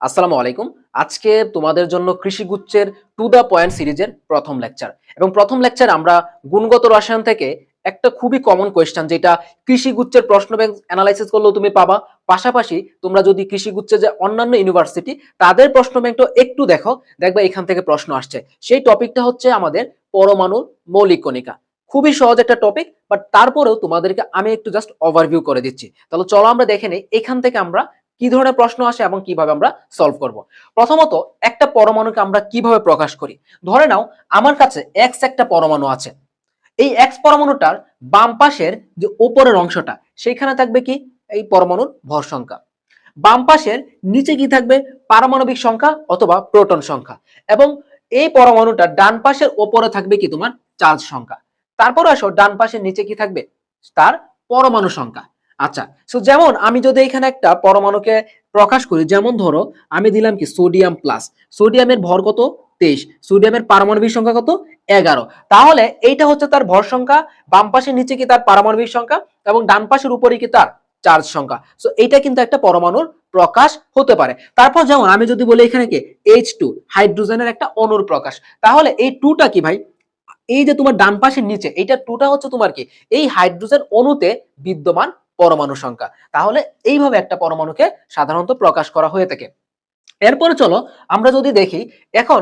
আসসালামু আলাইকুম। আজকে তোমাদের জন্য কৃষিগুচ্ছের টু দ্য পয়েন্ট সিরিজের প্রথম লেকচার এবং প্রথম লেকচার আমরা গুণগত রসায়ন থেকে একটা খুবই কমন কোয়েশ্চেন যেটা কৃষিগুচ্ছের প্রশ্ন ব্যাংক অ্যানালাইসিস করলেও তুমি পাবা। পাশাপাশি তোমরা যদি কৃষিগুচ্ছের যে অন্যান্য ইউনিভার্সিটি তাদের প্রশ্ন ব্যাংকটা একটু দেখো, দেখবে এখান থেকে প্রশ্ন আসছে। সেই টপিকটা হচ্ছে আমাদের পরমাণুর মৌলিক কণিকা। খুবই সহজ একটা টপিক বাট তারপরেও তোমাদেরকে আমি একটু জাস্ট ওভারভিউ করে দিচ্ছি। তাহলে চলো আমরা দেখে নিই, এখান থেকে আমরা কি ধরনের প্রশ্ন আসে এবং কীভাবে আমরা সলভ করব? প্রথমত, একটা পরমাণুকে আমরা কীভাবে প্রকাশ করি? ধরে নাও, আমার কাছে এক্স একটা পরমাণু আছে। এই এক্স পরমাণুটার বাম পাশের যে উপরের অংশটা সেখানে থাকবে কি? এই পরমাণুর ভর সংখ্যা। বাম পাশের নিচে কি থাকবে? পারমাণবিক সংখ্যা অথবা প্রোটন সংখ্যা। এবং এই পরমাণুটা ডান পাশের ওপরে থাকবে কি? তোমার চার্জ সংখ্যা। তারপর আসো, ডান পাশের নিচে কি থাকবে? তার পরমাণু সংখ্যা। আচ্ছা সো যেমন আমি যদি এখানে একটা পরমাণুকে প্রকাশ করি, যেমন ধরো আমি দিলাম কি সোডিয়াম প্লাস সোডিয়ামের ভর কত? তেইশ, সোডিয়ামের পারমাণবিক সংখ্যা কত? এগারো। তাহলে এইটা হচ্ছে তার ভর সংখ্যা, বাম পাশের নিচে কি তার পারমাণবিক সংখ্যা এবং ডান পাশের উপরে কি তার চার্জ সংখ্যা। সো এইটা কিন্তু একটা পরমাণুর প্রকাশ হতে পারে। তারপর যেমন আমি যদি বলি এখানে কি? এইচ টু হাইড্রোজেনের একটা অনুর প্রকাশ। তাহলে এই টুটা কি ভাই? এই যে তোমার ডান পাশের নিচে, এইটা টুটা হচ্ছে তোমার কি? এই হাইড্রোজেন অণুতে বিদ্যমান পরমাণু সংখ্যা। তাহলে এইভাবে একটা পরমাণুকে সাধারণত প্রকাশ করা হয়ে থাকে। এরপরে চলো আমরা যদি দেখি, এখন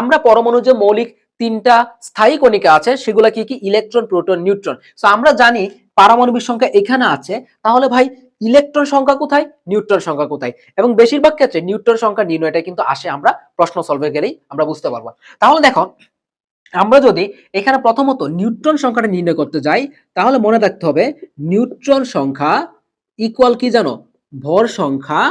আমরা পরমাণু যে মৌলিক তিনটা স্থায়ী কণিকা আছে, সেগুলা কি কি? Electron, proton, neutron. সো আমরা জানি পারমাণবিক সংখ্যা এখানে আছে, তাহলে ভাই ইলেকট্রন সংখ্যা কোথায়? নিউট্রন সংখ্যা কোথায়? এবং বেশিরভাগ ক্ষেত্রে নিউট্রন সংখ্যা নির্ণয়টা কিন্তু আসে, আমরা প্রশ্ন সলভে গেলেই আমরা বুঝতে পারব। তাহলে দেখো আমরা যদি এখানে প্রথমত নিউট্রন সংখ্যাটা নির্ণয় করতে যাই, তাহলে মনে রাখতে হবে নিউট্রন সংখ্যা ইকুয়াল কি জানো? ভর সংখ্যা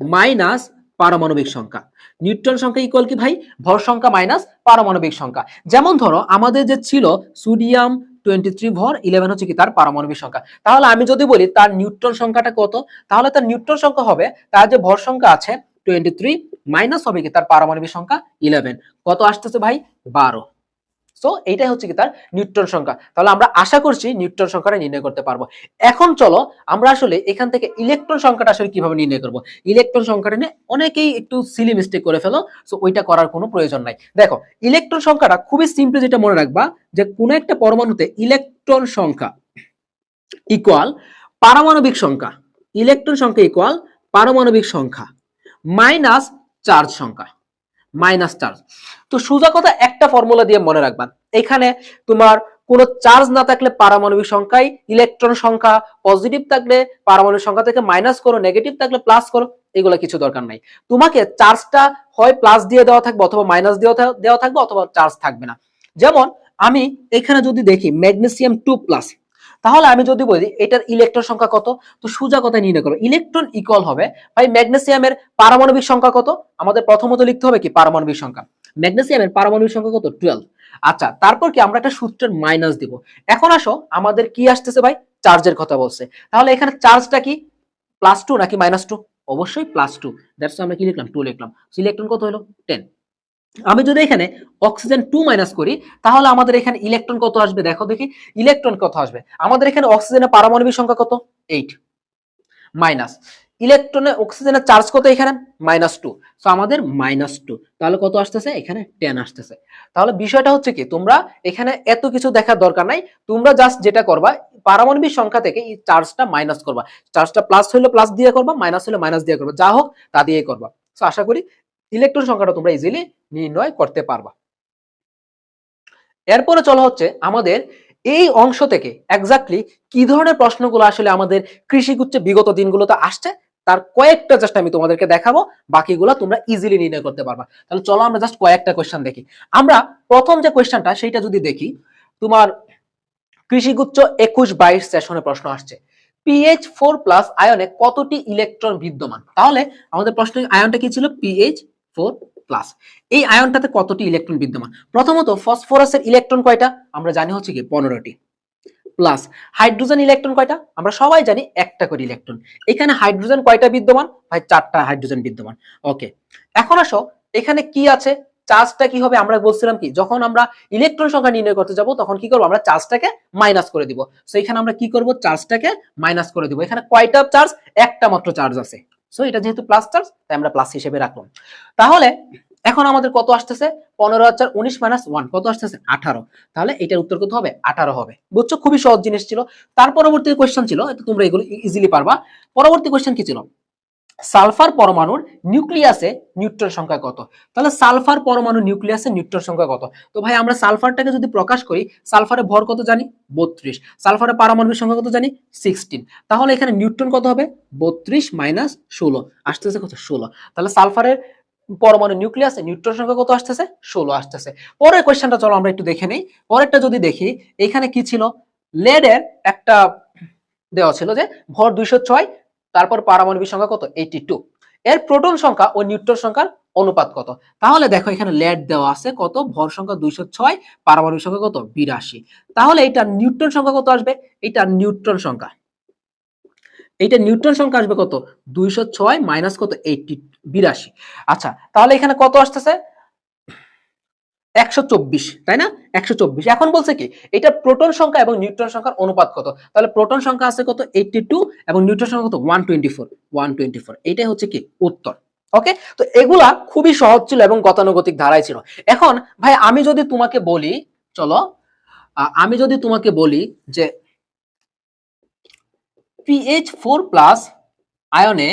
মাইনাস পারমাণবিক সংখ্যা। নিউট্রন সংখ্যা ইকুয়াল কি ভাই? ভর সংখ্যা মাইনাস পারমাণবিক সংখ্যা। যেমন ধরো, আমাদের যে ছিল সোডিয়াম টোয়েন্টি থ্রি ভর ইলেভেন হচ্ছে কি তার পারমাণবিক সংখ্যা। তাহলে আমি যদি বলি তার নিউট্রন সংখ্যাটা কত? তাহলে তার নিউট্রন সংখ্যা হবে, তার যে ভর সংখ্যা আছে টোয়েন্টি থ্রি মাইনাস হবে কি? তার পারমাণবিক সংখ্যা ইলেভেন কত আসতেছে ভাই? বারো। সো এইটাই হচ্ছে কি তার নিউট্রন সংখ্যা। তাহলে আমরা আশা করছি নিউট্রন সংখ্যাটা নির্ণয় করতে পারব। এখন চলো, আমরা আসলে এখান থেকে ইলেকট্রন সংখ্যাটা আসলে কীভাবে নির্ণয় করব? ইলেকট্রন সংখ্যাটা নিয়ে অনেকেই একটু সিলি মিস্টেক করে ফেলো সো ওইটা করার কোনো প্রয়োজন নাই। দেখো ইলেকট্রন সংখ্যাটা খুবই সিম্পল যেটা মনে রাখবা, যে কোনো একটা পরমাণুতে ইলেকট্রন সংখ্যা ইকুয়াল পারমাণবিক সংখ্যা। ইলেকট্রন সংখ্যা ইকুয়াল পারমাণবিক সংখ্যা। মাইনাস চার্জ সংখ্যা মাইনাস চার্জ। তো সোজা কথা একটা ফর্মুলা দিয়ে মনে রাখবা, এখানে তোমার কোনো চার্জ না থাকলে পারমাণবিক সংখ্যায় ইলেকট্রন সংখ্যা পজিটিভ থাকলে পারমাণবিক সংখ্যা থেকে মাইনাস করো নেগেটিভ থাকলে প্লাস করো, এগুলো কিছু দরকার নাই। তোমাকে চার্জটা হয় প্লাস দিয়ে দেওয়া থাকবে অথবা মাইনাস দেওয়া থা- দেওয়া থাকবে অথবা চার্জ থাকবে না। যেমন আমি এখানে যদি দেখি ম্যাগনেসিয়াম টু প্লাস তাহলে আমি যদি বলি এটার ইলেকট্রন সংখ্যা কত? তো সোজা কথা নির্ণয় করব ইলেকট্রন ইকুয়াল হবে ভাই ম্যাগনেসিয়ামের পারমাণবিক সংখ্যা কত? আমাদের প্রথমত লিখতে হবে কি? পারমাণবিক সংখ্যা। ম্যাগনেসিয়ামের পারমাণবিক সংখ্যা কত? টুয়েলভ আচ্ছা তারপর কি আমরা একটা সূত্রের মাইনাস দিব? এখন আসো, আমাদের কি আসতেছে ভাই? চার্জের কথা বলছে। তাহলে এখানে চার্জটা কি? প্লাস টু নাকি মাইনাস টু অবশ্যই প্লাস টু দ্যাটস আমরা কি লিখলাম? টু লিখলাম। ইলেকট্রন কত হলো? টেন আমি যদি এখানে অক্সিজেন টু মাইনাস করি, তাহলে আমাদের এখানে ইলেকট্রন কত আসবে? দেখো দেখি ইলেকট্রন কত আসবে? আমাদের এখানে অক্সিজেনের পারমাণবিক সংখ্যা কত? এইট মাইনাস ইলেকট্রনে অক্সিজেনের চার্জ কত এখানে? মাইনাস টু সো আমাদের মাইনাস টু তাহলে কত আসতেছে? এখানে টেন আসতেছে। তাহলে বিষয়টা হচ্ছে কি? তোমরা এখানে এত কিছু দেখার দরকার নাই। তোমরা জাস্ট যেটা করবা, পারমাণবিক সংখ্যা থেকে এই চার্জটা মাইনাস করবা। চার্জটা প্লাস হলে প্লাস দিয়ে করবা মাইনাস হলে মাইনাস দিয়ে করবা। যা হোক, তা দিয়ে করবা। সো আশা করি ইলেকট্রন সংখ্যাটা তোমরা ইজিলি নির্ণয় করতে পারবা। এরপরে চলা হচ্ছে আমাদের এই অংশ থেকে এক্স্যাক্টলি কি ধরনের প্রশ্নগুলো আসলে আমাদের কৃষিগুচ্ছে বিগত দিনগুলোতে আসছে, তার কয়েকটা জাস্ট আমি তোমাদেরকে দেখাবো, বাকিগুলো তোমরা ইজিলি নির্ণয় করতে পারবা। তাহলে চলো আমরা জাস্ট কয়েকটা কোয়েশ্চেন দেখি। আমরা প্রথম যে কোয়েশ্চেনটা সেইটা যদি দেখি, তোমার কৃষিগুচ্ছ একুশ বাইশ সেশনে প্রশ্ন আসছে। পিএইচ ফোর প্লাস আয়নে কতটি ইলেকট্রন বিদ্যমান? তাহলে আমাদের প্রশ্ন আয়নটা কি ছিল? PH four plus. এই আয়নটাতে কতটি ইলেকট্রন বিদ্যমান? প্রথমত ফসফরাসের ইলেকট্রন কয়টা? আমরা জানি হচ্ছে কি পনেরোটি। প্লাস হাইড্রোজেন ইলেকট্রন কয়টা? আমরা সবাই জানি একটা করে ইলেকট্রন। এখানে হাইড্রোজেন কয়টা বিদ্যমান? ভাই, চারটা হাইড্রোজেন বিদ্যমান। ওকে, এখন আসো, এখানে কি আছে? চার্জটা কি হবে? আমরা বলছিলাম কি, যখন আমরা ইলেকট্রন সংখ্যা নির্ণয় করতে যাব, তখন কি করব? আমরা চার্জটাকে মাইনাস করে দিব। সো এখানে আমরা কি করব? চার্জটাকে মাইনাস করে দিব। এখানে কয়টা চার্জ? একটা মাত্র চার্জ আছে। সো এটা যেহেতু প্লাস চার্জ তাই আমরা প্লাস হিসেবে রাখলাম। তাহলে, এখন আমাদের কত আসতেছে? পনেরো হাজার উনিশ মাইনাস ওয়ান কত আসতেছে? আঠারো। তাহলে এটার উত্তর কত হবে? আঠারো হবে। বুঝছ? খুবই সহজ জিনিস ছিল। তার পরবর্তী কোয়েশ্চেন ছিল তোমরা এগুলো ইজিলি পারবা। পরবর্তী কোয়েশ্চেন কি ছিল? সালফার পরমাণুর নিউক্লিয়াসে নিউট্রন সংখ্যা কত? তাহলে সালফার পরমাণু নিউক্লিয়াসে নিউট্রন সংখ্যা কত? তো ভাই, আমরা সালফারটাকে যদি প্রকাশ করি সালফারের ভর কত জানি? বত্রিশ। সালফারের পারমাণবিক সংখ্যা কত জানি? সিক্সটিন তাহলে এখানে নিউট্রন কত হবে? বত্রিশ মাইনাস ষোলো। আসতেছে কত? ষোলো। তাহলে সালফারের পরমাণু নিউক্লিয়াসে নিউট্রন সংখ্যা কত আসতেছে? ষোলো আসতেছে। পরের কোয়েশ্চেনটা চলো আমরা একটু দেখে নেই। পরেরটা যদি দেখি, এখানে কি ছিল? লেডের একটা দেওয়া ছিল যে ভর দুইশো ছয় তারপর পারমাণবিক সংখ্যা কত? এইটি টু এর প্রোটন সংখ্যা ও নিউট্রন সংখ্যার অনুপাত কত? তাহলে দেখো এখানে লেড দেওয়া আছে কত? ভর সংখ্যা দুইশো ছয়, পারমাণবিক সংখ্যা কত? বিরাশি। তাহলে এটা নিউট্রন সংখ্যা কত আসবে? এটা নিউট্রন সংখ্যা। এইটা নিউট্রন সংখ্যা আসবে কত? দুইশো ছয় মাইনাস কত? এইটি বিরাশি। আচ্ছা তাহলে এখানে কত আসতেছে? একশো চব্বিশ, তাই না? একশো চব্বিশ। এখন বলছে কি, এটা প্রোটন সংখ্যা এবং নিউট্রন সংখ্যার অনুপাত কত? প্রোটন সংখ্যা হচ্ছে কি, উত্তর। এগুলা খুবই সহজ ছিল এবং গতানুগতিক ধারায় ছিল। এখন, ভাই, আমি যদি তোমাকে বলি, চলো আমি যদি তোমাকে বলি যে পিএইচ ফোর প্লাস আয়নে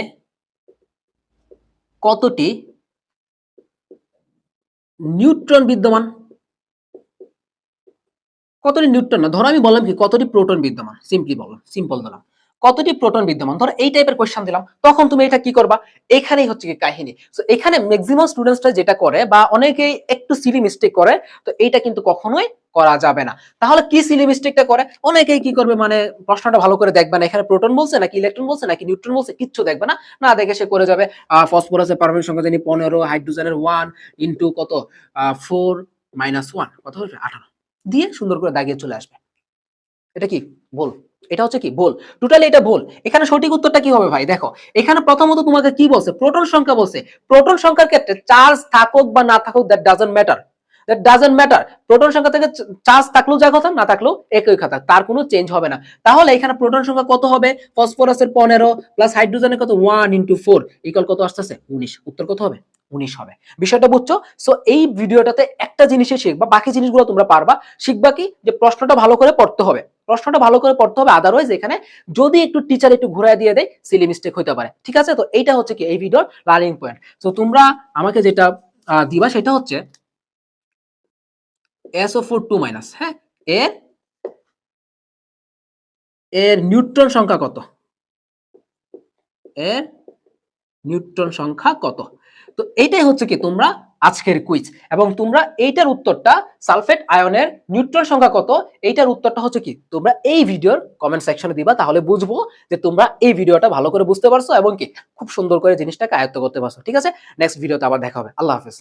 কতটি নিউট্রন বিদ্যমান। কতটি নিউট্রন না? ধরো আমি বললাম কি, কতটি প্রোটন বিদ্যমান? সিম্পলি বললাম সিম্পল দিলাম কতটি প্রোটন বিদ্যমান? ধরো এই টাইপের কোয়েশ্চেন দিলাম, তখন তুমি এটা কি করবা? এখানেই হচ্ছে কি কাহিনী। তো এখানে ম্যাক্সিমাম স্টুডেন্টসরা যেটা করে বা অনেকেই একটু সিলি মিস্টেক করে, তো এইটা কিন্তু কখনোই করা যাবে না। তাহলে কি সিলি মিস্টেকটা করে? অনেকেই কি করবে? মানে প্রশ্নটা ভালো করে দেখবে না। এখানে প্রোটন বলছে নাকি ইলেকট্রন বলছে নাকি নিউট্রন বলছে? কিচ্ছু দেখবে না। না দেখে সে করে যাবে ফসফরাসের পারমাণবিক সংখ্যা জানি পনেরো হাইড্রোজেনের ওয়ান ইন্টু কত? ফোর মাইনাস ওয়ান কত আঠারো। দিয়ে সুন্দর করে দাগিয়ে চলে আসবে। এটা কি? ভুল এটা হচ্ছে কি? ভুল। টোটালি এটা ভুল। এখানে সঠিক উত্তরটা কি হবে ভাই? দেখো, এখানে প্রথমত তোমাকে কি বলছে? প্রোটন সংখ্যা বলছে। প্রোটন সংখ্যার ক্ষেত্রে চার্জ থাকুক বা না থাকুক that doesn't matter that doesn't matter proton সংখ্যা থেকে চার্জ থাকলেও যা কথা, না থাকলেও একই কথা। তার কোনো চেঞ্জ হবে না। তাহলে এখানে প্রোটন সংখ্যা কত হবে? ফসফরাসের পনেরো প্লাস হাইড্রোজেনের কত? ওয়ান ইন্টু ফোর ইকাল কত আসতেছে? উনিশ। উত্তর কত হবে? উনিশ হবে। বিষয়টা বুঝছ? সো এই ভিডিওটাতে একটা জিনিসই শিখবা। বাকি জিনিসগুলো তোমরা পারবা। শিখবা কি? যে প্রশ্নটা ভালো করে পড়তে হবে। প্রশ্নটা ভালো করে পড়তে হবে আদারওয়াইজ এখানে যদি একটু টিচার একটু ঘুরাই দিয়ে দেয় সিলি মিস্টেক হতে পারে। ঠিক আছে? তো এইটা হচ্ছে কি? এই ভিডিওর লার্নিং পয়েন্ট তো তোমরা আমাকে যেটা দিবা সেটা হচ্ছে এসও ফোর টু মাইনাস হ্যাঁ? এর এর নিউট্রন সংখ্যা কত? এর নিউট্রন সংখ্যা কত? তো এইটাই হচ্ছে কি তোমরা আজকের কুইজ এবং তোমরা এইটার উত্তরটা সালফেট আয়নের নিউট্রন সংখ্যা কত? এইটার উত্তরটা হচ্ছে কি? তোমরা এই ভিডিওর কমেন্ট সেকশনে দিবা, তাহলে বুঝব যে তোমরা এই ভিডিওটা ভালো করে বুঝতে পারছ এবং কি খুব সুন্দর করে জিনিসটাকে আয়ত্ত করতে পারছ। ঠিক আছে? নেক্সট ভিডিওতে আবার দেখা হবে। আল্লাহ হাফেজ।